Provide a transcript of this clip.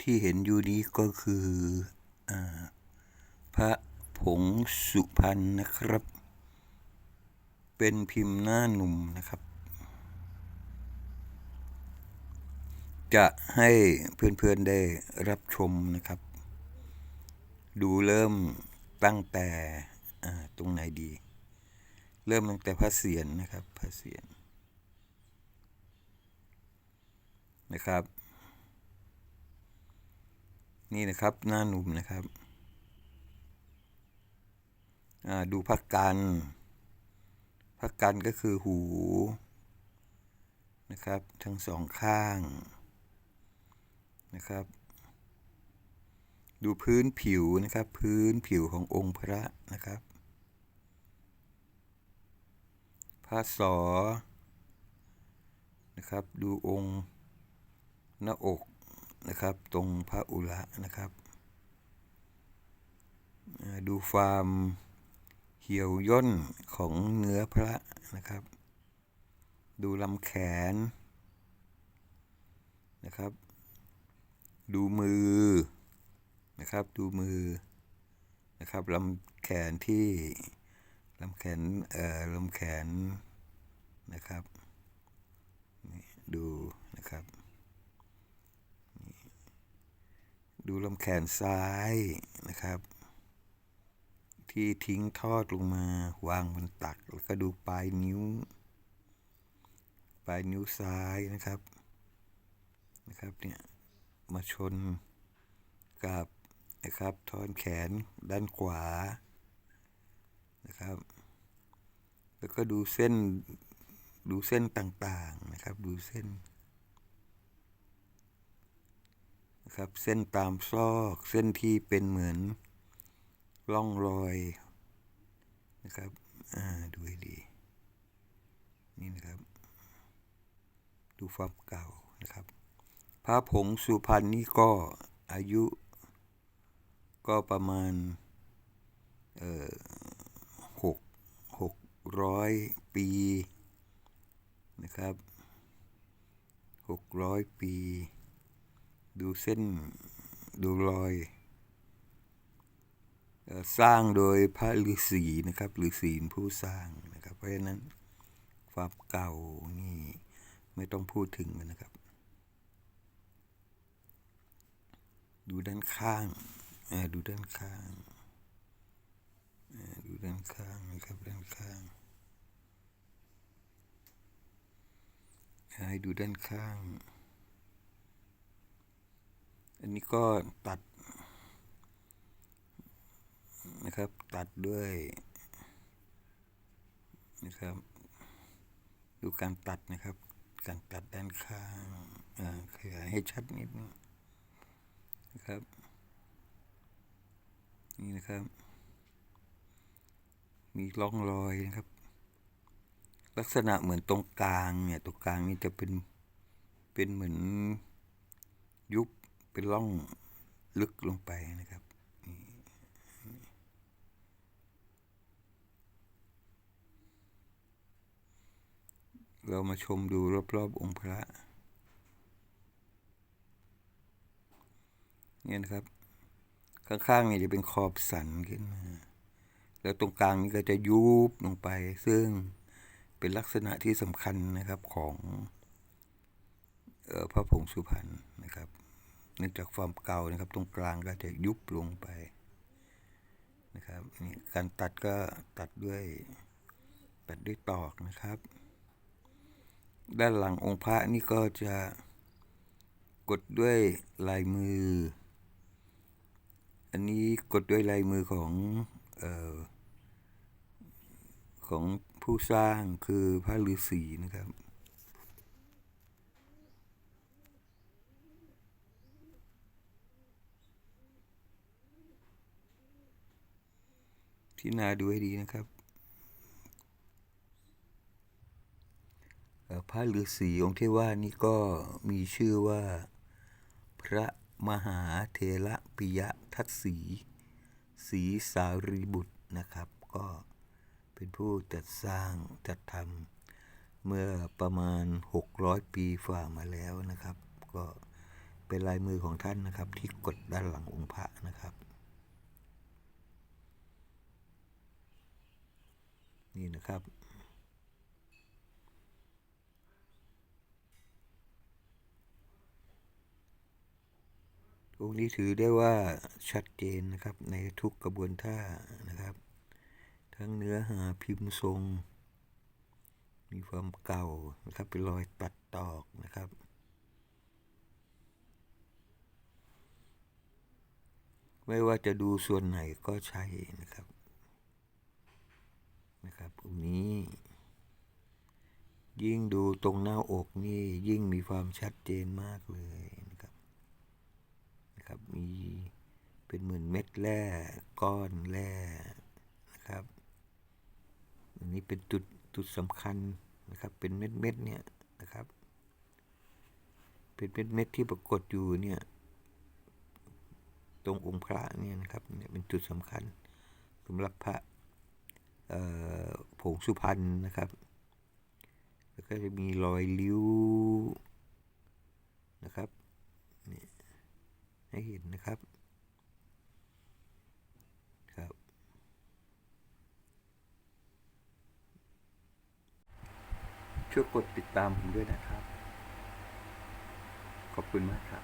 ที่เห็นอยู่นี้ก็คืออพระผงสุพรรณนะครับ เป็นพิมพ์หน้าหนุ่มนะครับ จะให้เพื่อนๆได้รับชมนะครับ ดูเริ่มตั้งแต่ตรงไหนดี เริ่มตั้งแต่พระเศียรนะครับพระเศียรนะครับ นี่นะครับหน้าหนุ่มนะครับดูพักกันพักกันก็คือหูนะครับ ทั้งสองข้างนะครับ ดูพื้นผิวนะครับ พื้นผิวขององค์พระนะครับพระสอนะครับ ดูองค์หน้าอก นะครับ ตรงพระอุระนะครับ ดูความเหี่ยวย่นของเนื้อพระนะครับ ดูลำแขนนะครับ ดูมือนะครับ ดูมือนะครับลำแขนที่ลำแขนเอ่อลำแขนนะครับนี่ดูนะครับนี่ ดูลำแขนซ้ายนะครับ ที่ทิ้งทอดลงมาวางบนตัก แล้วก็ดูปลายนิ้ว ปลายนิ้วซ้ายนะครับนะครับเนี่ยมาชนกับนะครับท่อนแขนด้านขวานะครับ แล้วก็ดูเส้นดูเส้นต่างๆนะครับ ดูเส้น นะครับ เส้นตามซอก เส้นที่เป็นเหมือนร่องรอยนะครับอ่าดูให้ดี นี่นะครับ ดูความเก่านะครับ พระผงสุพรรณนี่ก็อายุ ก็ประมาณเอ่อหกหกร้อยปีนะครับหกร้อยปี ดูเส้น ดูรอย สร้างโดยพระฤาษีนะครับฤาษีผู้สร้างนะครับ เพราะฉะนั้นความเก่านี่ไม่ต้องพูดถึงนะครับ ดูด้านข้างดูด้านข้างดูด้านข้างนะครับด้านข้างให้ดูด้านข้าง นี้ก็ตัดนะครับ ตัดด้วยนะครับ ดูการตัดนะครับ การตัดด้านข้างอ่าขยายให้ชัดนิดนึงนะครับ นี่นะครับ มีร่องรอยนะครับ ลักษณะเหมือนตรงกลางเนี่ย ตรงกลางนี่จะเป็น เป็นเหมือนยุบ เป็นร่องลึกลงไปนะครับเรามาชมดูรอบๆองค์พระเนี่ยนะครับ ข้างๆนี่จะเป็นขอบสันขึ้นมา แล้วตรงกลางนี่ก็จะยุบลงไป ซึ่งเป็นลักษณะที่สำคัญนะครับของออพระผงสุพรรณนะครับ เนื่องจากความเก่านะครับ ตรงกลางก็จะยุบลงไปนะครับนี่การตัดก็ตัดด้วยตัดด้วยตอกนะครับ ด้านหลังองค์พระนี่ก็จะกดด้วยลายมือ อันนี้กดด้วยลายมือของออของผู้สร้างคือพระฤาษีนะครับ ที่นาดูให้ดีนะครับพระฤาษีองค์ที่ว่านี่ก็มีชื่อว่า พระมหาเทระปิยทัตสีศรีสารีบุตรนะครับ ก็เป็นผู้จัดสร้างจัดทำเมื่อประมาณ 600 ปีฝ่ามาแล้วนะครับ ก็เป็นลายมือของท่านนะครับที่กดด้านหลังองค์พระนะครับ นี่นะครับ องค์นี้ถือได้ว่าชัดเจนนะครับในทุกกระบวนท่านะครับ ทั้งเนื้อหาพิมพ์ทรง มีความเก่านะครับเป็นรอยตัดตอกนะครับไม่ว่าจะดูส่วนไหนก็ใช่นะครับ นะครับองค์นี้ ยิ่งดูตรงหน้าอกนี่ยิ่งมีความชัดเจนมากเลยนะครับนะครับ มีเป็นเหมือนเม็ดแร่ก้อนแร่นะครับ อันนี้เป็นจุดจุดสำคัญนะครับ เป็นเม็ดเม็ดเนี่ยนะครับ เป็นเม็ดเม็ดที่ปรากฏอยู่เนี่ยตรงองค์พระเนี่ยนะครับเนี่ยเป็นจุดสำคัญสำหรับพระเอ่อ สุพรรณนะครับ แล้วก็จะมีรอยริ้วนะครับนี่ให้เห็นนะครับครับช่วยกดติดตามผมด้วยนะครับ ขอบคุณมากครับ